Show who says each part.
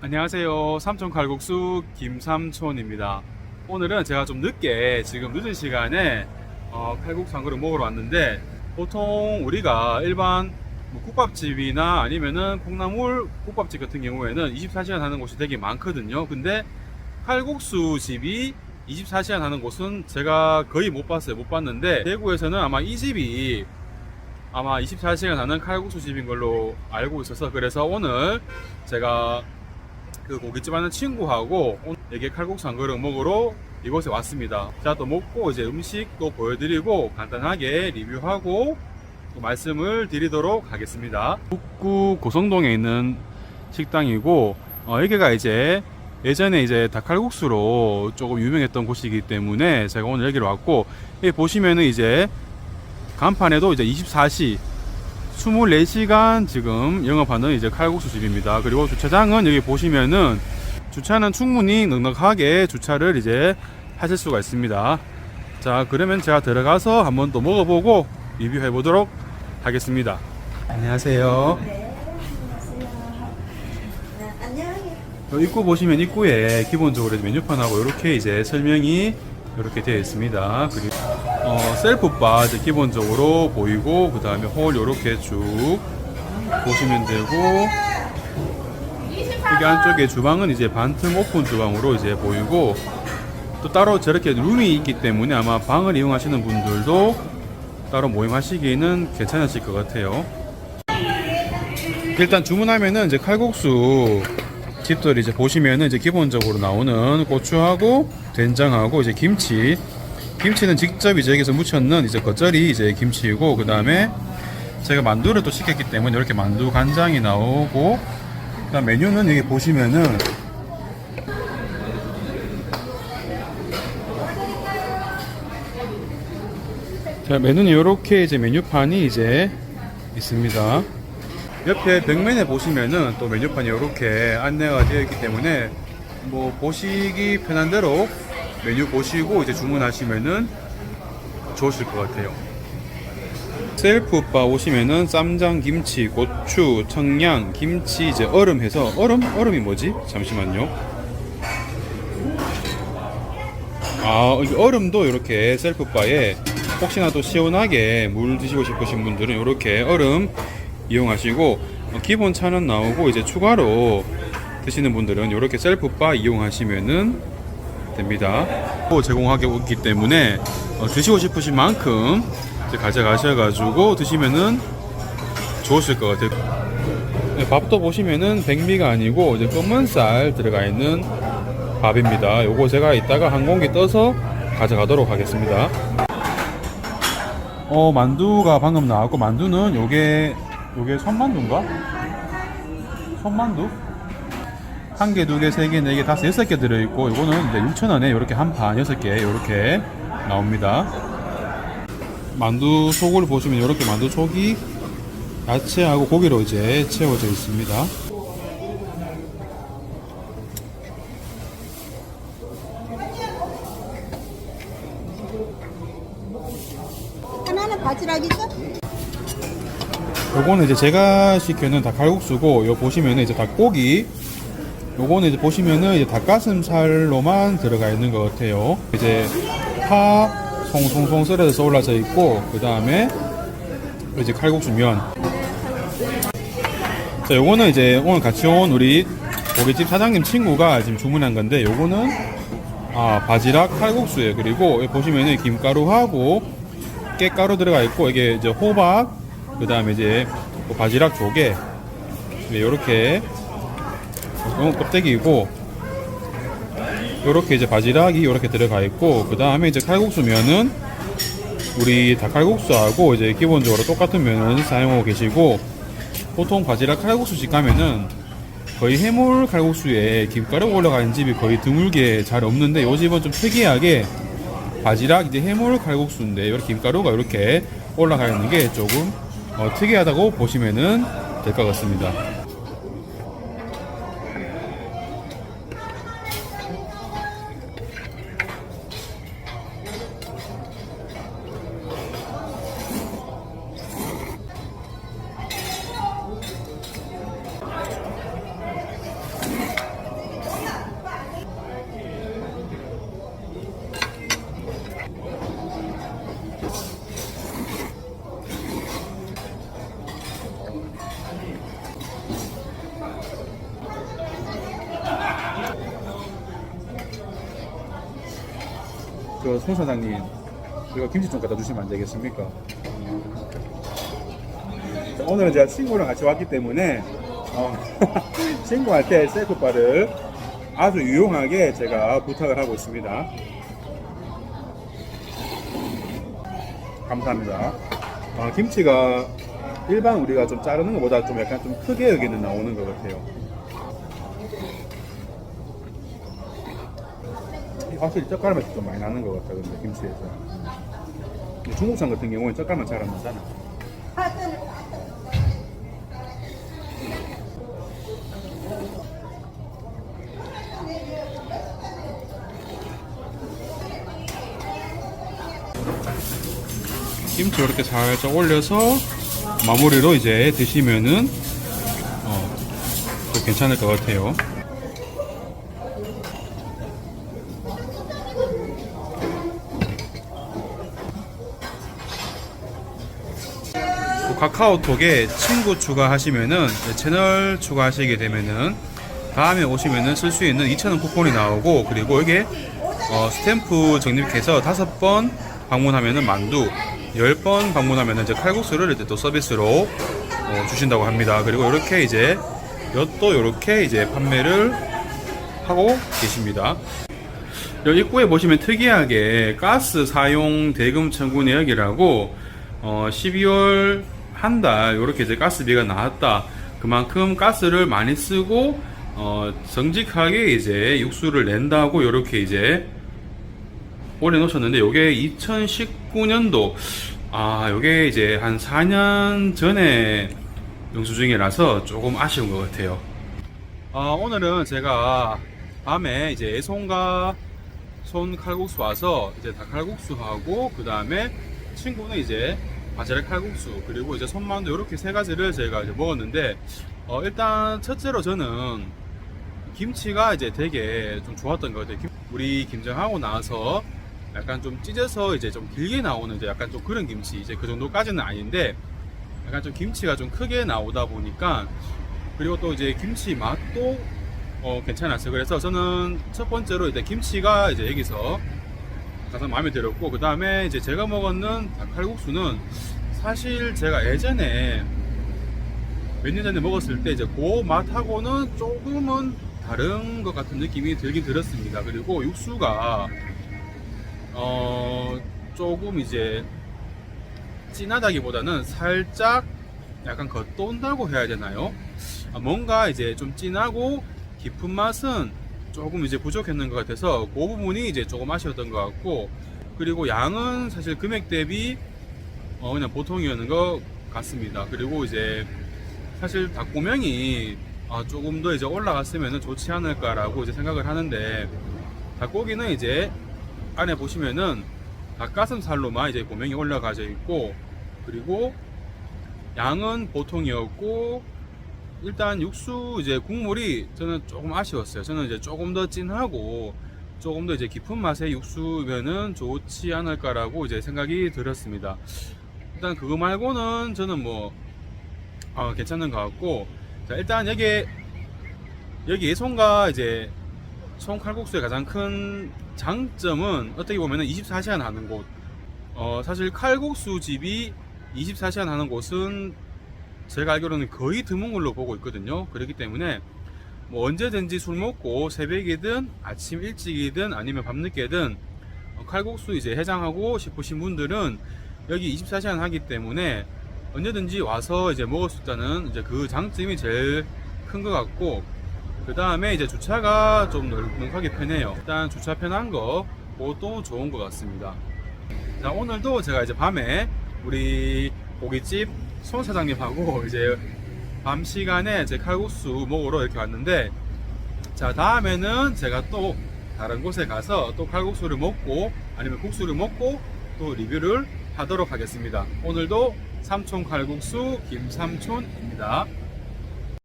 Speaker 1: 안녕하세요. 삼촌 칼국수 김삼촌입니다. 오늘은 제가 좀 늦게 지금 늦은 시간에 어, 칼국수 한 그릇 먹으러 왔는데 보통 우리가 일반 뭐 국밥집이나 아니면은 콩나물 국밥집 같은 경우에는 24시간 하는 곳이 되게 많거든요. 근데 칼국수 집이 24시간 하는 곳은 제가 거의 못 봤어요. 못 봤는데 대구에서는 아마 이 집이 아마 24시간 하는 칼국수 집인 걸로 알고 있어서 그래서 오늘 제가 그 고깃집 하는 친구하고 여기 칼국수 한 그릇 먹으러 이곳에 왔습니다. 자, 또 먹고 이제 음식도 보여드리고 간단하게 리뷰하고 또 말씀을 드리도록 하겠습니다. 북구 고성동에 있는 식당이고 어, 여기가 이제 예전에 이제 닭칼국수로 조금 유명했던 곳이기 때문에 제가 오늘 여기로 왔고 여기 보시면은 이제 간판에도 이제 24시 24시간 지금 영업하는 이제 칼국수 집입니다. 그리고 주차장은 여기 보시면은 주차는 충분히 넉넉하게 주차를 이제 하실 수가 있습니다. 자, 그러면 제가 들어가서 한번 또 먹어보고 리뷰해 보도록 하겠습니다. 안녕하세요.
Speaker 2: 안녕하세요.
Speaker 1: 어, 입구 보시면 입구에 기본적으로 메뉴판하고 이렇게 이제 설명이 이렇게 되어 있습니다. 그리고 어, 셀프바 이제 기본적으로 보이고 그 다음에 홀 이렇게 쭉 보시면 되고 여기 안쪽에 주방은 이제 반틈 오픈 주방으로 이제 보이고 또 따로 저렇게 룸이 있기 때문에 아마 방을 이용하시는 분들도 따로 모임하시기에는 괜찮으실 것 같아요. 일단 주문하면은 이제 칼국수 집들 이제 보시면은 이제 기본적으로 나오는 고추하고 된장하고 이제 김치 김치는 직접 이제 여기서 무쳤는 이제 겉절이 이제 김치이고 그 다음에 제가 만두를 또 시켰기 때문에 이렇게 만두 간장이 나오고 그다음 메뉴는 여기 보시면은 자 메뉴는 이렇게 이제 메뉴판이 이제 있습니다. 옆에 벽면에 보시면은 또 메뉴판이 이렇게 안내가 되어 있기 때문에 뭐 보시기 편한 대로 메뉴 보시고 이제 주문하시면은 좋으실 것 같아요. 셀프바 오시면은 쌈장, 김치, 고추, 청양, 김치 이제 얼음 해서 얼음? 얼음이 뭐지? 잠시만요. 아, 얼음도 이렇게 셀프바에 혹시나 또 시원하게 물 드시고 싶으신 분들은 이렇게 얼음 이용하시고 어, 기본 차는 나오고 이제 추가로 드시는 분들은 이렇게 셀프바 이용하시면은 됩니다. 또 제공하고 있기 때문에 어, 드시고 싶으신 만큼 가져가셔가지고 드시면은 좋으실 것 같아요. 네, 밥도 보시면은 백미가 아니고 이제 검은 쌀 들어가 있는 밥입니다. 요거 제가 이따가 한 공기 떠서 가져가도록 하겠습니다. 어 만두가 방금 나왔고 만두는 요게 요게 손만두인가? 손만두? 한 개, 두 개, 세 개, 네 개, 다섯, 여섯 개 들어있고 요거는 이제 6,000원에 이렇게 한 판 여섯 개 이렇게 나옵니다. 만두 속을 보시면 이렇게 만두 속이 야채하고 고기로 이제 채워져 있습니다.
Speaker 2: 하나는 바지락 있어?
Speaker 1: 요거는 이제 제가 시켜는 닭칼국수고 요 보시면은 이제 닭고기 요거는 이제 보시면은 이제 닭가슴살로만 들어가 있는 것 같아요. 이제 파 송송송 썰어서 올라져 있고 그 다음에 이제 칼국수 면. 자 요거는 이제 오늘 같이 온 우리 고깃집 사장님 친구가 지금 주문한 건데 요거는 아 바지락 칼국수예요. 그리고 보시면은 김가루하고 깨가루 들어가 있고 이게 이제 호박 그 다음에 이제 뭐 바지락 조개 이렇게 이건 껍데기이고 요렇게 이제 바지락이 이렇게 들어가 있고 그 다음에 이제 칼국수 면은 우리 닭칼국수하고 이제 기본적으로 똑같은 면을 사용하고 계시고 보통 바지락 칼국수 집 가면은 거의 해물 칼국수에 김가루가 올라가 있는 집이 거의 드물게 잘 없는데 요 집은 좀 특이하게 바지락 이제 해물 칼국수인데 이렇게 김가루가 이렇게 올라가 있는 게 조금 어, 특이하다고 보시면은 될 것 같습니다. 그손 사장님 이거 김치 좀 갖다 주시면 안 되겠습니까? 자, 오늘은 제가 친구랑 같이 왔기 때문에 어, 친구한테 셀프바를 아주 유용하게 제가 부탁을 하고 있습니다. 감사합니다. 아, 김치가 일반 우리가 좀 자르는 것보다 좀 약간 좀 크게 여기는 나오는 것 같아요. 확실히 젓갈 맛이 좀 많이 나는 것 같다 근데 김치에서. 근데 중국산 같은 경우는 젓갈만 잘안 나잖아. 김치 이렇게 살짝 올려서 마무리로 이제 드시면은 어, 또 괜찮을 것 같아요. 카카오톡에 친구 추가하시면은 채널 추가하시게 되면은 다음에 오시면은 쓸 수 있는 2,000원 쿠폰이 나오고 그리고 이게 어, 스탬프 적립해서 다섯 번 방문하면은 만두, 열 번 방문하면은 이제 칼국수를 이제 또 서비스로 어, 주신다고 합니다. 그리고 이렇게 이제 엿도 이렇게 이제 판매를 하고 계십니다. 여기 입구에 보시면 특이하게 가스 사용 대금 청구 내역이라고 어, 12월 한 달 이렇게 이제 가스비가 나왔다. 그만큼 가스를 많이 쓰고 어, 정직하게 이제 육수를 낸다고 이렇게 이제 올려놓으셨는데 요게 2019년도 아 요게 이제 한 4년 전에 영수증이라서 조금 아쉬운 것 같아요. 아, 오늘은 제가 밤에 이제 애송과 손 칼국수 와서 이제 닭칼국수 하고 그 다음에 친구는 이제 바지락 칼국수 그리고 이제 손만두 이렇게 세 가지를 저희가 이제 먹었는데 어, 일단 첫째로 저는 김치가 이제 되게 좀 좋았던 것 같아요. 김- 우리 김장하고 나서 약간 좀 찢어서 이제 좀 길게 나오는 이제 약간 좀 그런 김치 이제 그 정도까지는 아닌데 약간 좀 김치가 좀 크게 나오다 보니까 그리고 또 이제 김치 맛도 어, 괜찮았어요. 그래서 저는 첫 번째로 이제 김치가 이제 여기서 가장 마음에 들었고 그 다음에 이제 제가 먹었는 닭칼국수는 사실 제가 예전에 몇 년 전에 먹었을 때 이제 그 맛하고는 조금은 다른 것 같은 느낌이 들긴 들었습니다. 그리고 육수가 어 조금 이제 진하다기보다는 살짝 약간 겉돈다고 해야 되나요? 아, 뭔가 이제 좀 진하고 깊은 맛은 조금 이제 부족했는 것 같아서 그 부분이 이제 조금 아쉬웠던 것 같고 그리고 양은 사실 금액 대비 어 그냥 보통이었는 것 같습니다. 그리고 이제 사실 닭고명이 아, 조금 더 이제 올라갔으면 좋지 않을까라고 이제 생각을 하는데 닭고기는 이제 안에 보시면은 닭가슴살로만 이제 고명이 올라가져 있고 그리고 양은 보통이었고 일단 육수 이제 국물이 저는 조금 아쉬웠어요. 저는 이제 조금 더 진하고 조금 더 이제 깊은 맛의 육수면은 좋지 않을까라고 이제 생각이 들었습니다. 일단 그거 말고는 저는 뭐 어, 괜찮은 것 같고 자 일단 여기 여기 예송가 이제 송칼국수의 가장 큰 장점은 어떻게 보면은 24시간 하는 곳. 어, 사실 칼국수 집이 24시간 하는 곳은 제가 알기로는 거의 드문 걸로 보고 있거든요. 그렇기 때문에 뭐 언제든지 술 먹고 새벽이든 아침 일찍이든 아니면 밤늦게든 어, 칼국수 이제 해장하고 싶으신 분들은 여기 24시간 하기 때문에 언제든지 와서 이제 먹을 수 있다는 이제 그 장점이 제일 큰 것 같고 그 다음에 이제 주차가 좀 넉넉하게 편해요. 일단 주차 편한 거 그것도 좋은 것 같습니다. 자 오늘도 제가 이제 밤에 우리 고깃집 손 사장님하고 이제 밤 시간에 제 칼국수 먹으러 이렇게 왔는데 자 다음에는 제가 또 다른 곳에 가서 또 칼국수를 먹고 아니면 국수를 먹고 또 리뷰를 하도록 하겠습니다. 오늘도 삼촌 칼국수 김삼촌입니다.